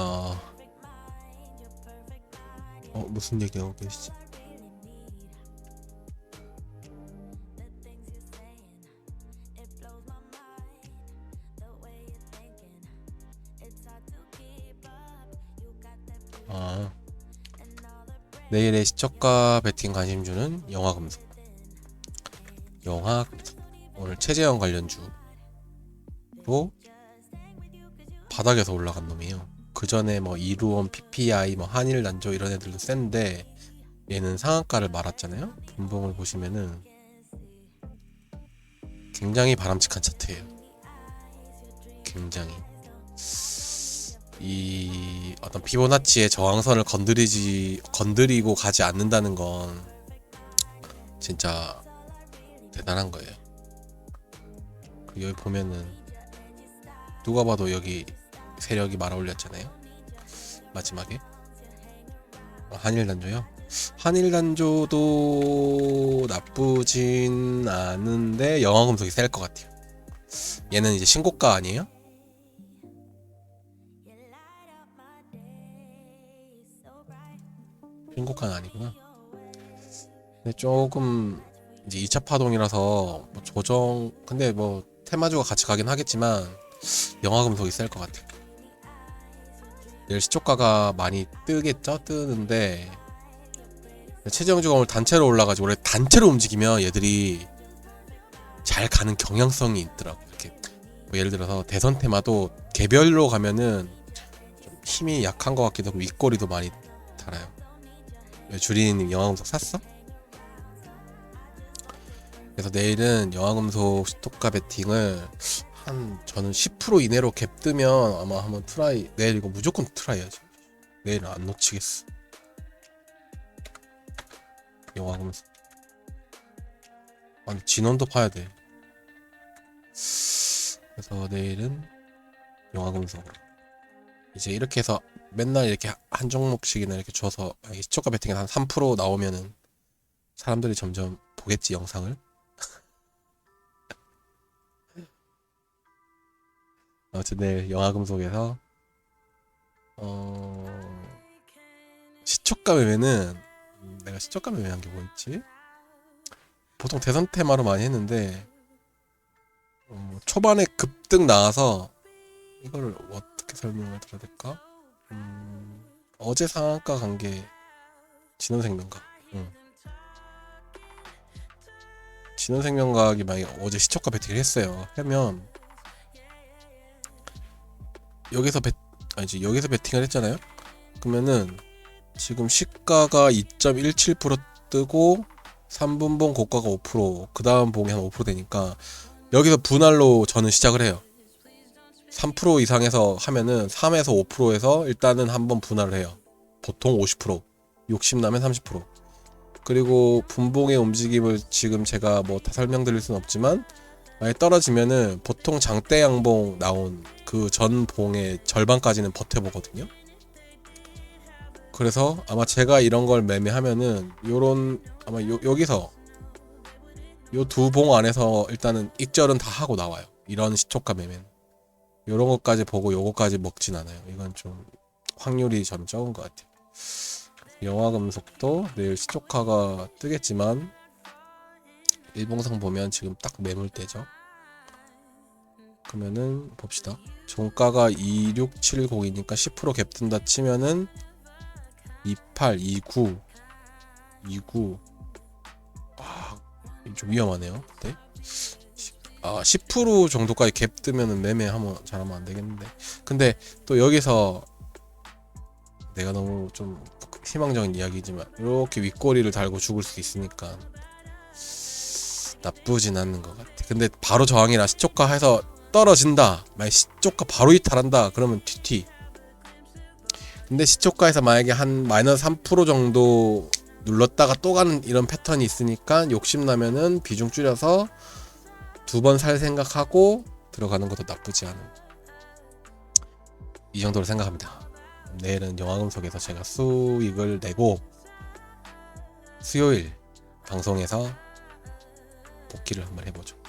어, 어 무슨 얘기하고 계시지? 아, 내일의 시초가 베팅 관심주는 영화 금속. 영화 금속. 오늘 최재형 관련주로 바닥에서 올라간 놈이에요. 그 전에 뭐 이루원, PPI, 뭐 한일 난조 이런 애들도 센데 얘는 상한가를 말았잖아요. 분봉을 보시면은 굉장히 바람직한 차트예요. 굉장히 이 어떤 피보나치의 저항선을 건드리지 건드리고 가지 않는다는 건 진짜 대단한 거예요. 그 여기 보면은 누가 봐도 여기 세력이 말아 올렸잖아요. 마지막에 어, 한일 단조요. 한일 단조도 나쁘진 않은데 영화 금속이 셀 것 같아요. 얘는 이제 신고가 아니에요? 신고가는 아니구나. 근데 조금 이제 2차 파동이라서 뭐 조정 근데 뭐 테마주가 같이 가긴 하겠지만 영화 금속이 셀 것 같아요. 내일 시초가가 많이 뜨겠죠? 뜨는데 최저영주가 오늘 단체로 올라가지고 원래 단체로 움직이면 얘들이 잘 가는 경향성이 있더라고. 이렇게 뭐 예를 들어서 대선 테마도 개별로 가면은 좀 힘이 약한 것 같기도 하고 윗꼬리도 많이 달아요. 왜 주린님 영화금속 샀어? 그래서 내일은 영화금속 스토카 베팅을 한 저는 10% 이내로 갭 뜨면 아마 한번 트라이 내일 이거 무조건 트라이 해야지 내일은 안 놓치겠어. 영화금속 아니 진원도 파야 돼. 그래서 내일은 영화금속으로 이제 이렇게 해서 맨날 이렇게 한 종목씩이나 이렇게 줘서 만약에 시초가 베팅에 한3% 나오면은 사람들이 점점 보겠지 영상을 내일 영화금속에서 어 시초가 음, 내가 시초가 매매한 게 뭐였지? 보통 대선 테마로 많이 했는데 어, 초반에 급등 나와서 이거를 어떻게 설명을 드려야 될까? 음, 어제 상한가 간게 진원생명각. 응. 진원생명각이 만약에 어제 시초가 배팅을 했어요. 하면 여기서 배 아니지 여기서 배팅을 했잖아요. 그러면은 지금 시가가 2.17% 뜨고 3분봉 고가가 5%그 다음 봉이 한 5% 되니까 여기서 분할로 저는 시작을 해요. 3% 이상에서 하면은 3에서 5%에서 일단은 한번 분할을 해요. 보통 50%, 욕심나면 30%. 그리고 분봉의 움직임을 지금 제가 뭐 다 설명드릴 수는 없지만 만약 떨어지면은 보통 장대 양봉 나온 그 전 봉의 절반까지는 버텨보거든요. 그래서 아마 제가 이런 걸 매매하면은 요런 아마 요, 여기서 요 두 봉 안에서 일단은 익절은 다 하고 나와요. 이런 시초가 매매는. 요런 것까지 보고 요거까지 먹진 않아요. 이건 좀 확률이 저는 적은 것 같아요. 영화 금속도 내일 시초카가 뜨겠지만 일봉상 보면 지금 딱 매물 대죠. 그러면은 봅시다. 종가가 2670이니까 10%갭 뜬다 치면은 28, 29, 29. 아, 이좀 위험하네요. 그때. 아, 10% 정도까지 갭 뜨면은 매매 하면 잘하면 안 되겠는데. 근데 또 여기서 내가 너무 좀 희망적인 이야기지만 이렇게 윗꼬리를 달고 죽을 수 있으니까 나쁘진 않는 것 같아. 근데 바로 저항이라 시초가 해서 떨어진다. 만약 시초가 바로 이탈한다. 그러면 TT. 근데 시초가에서 만약에 한 마이너스 3% 정도 눌렀다가 또 가는 이런 패턴이 있으니까 욕심나면은 비중 줄여서 두 번 살 생각하고 들어가는 것도 나쁘지 않은 이 정도로 생각합니다. 내일은 영화금속에서 제가 수익을 내고 수요일 방송에서 복귀를 한번 해보죠.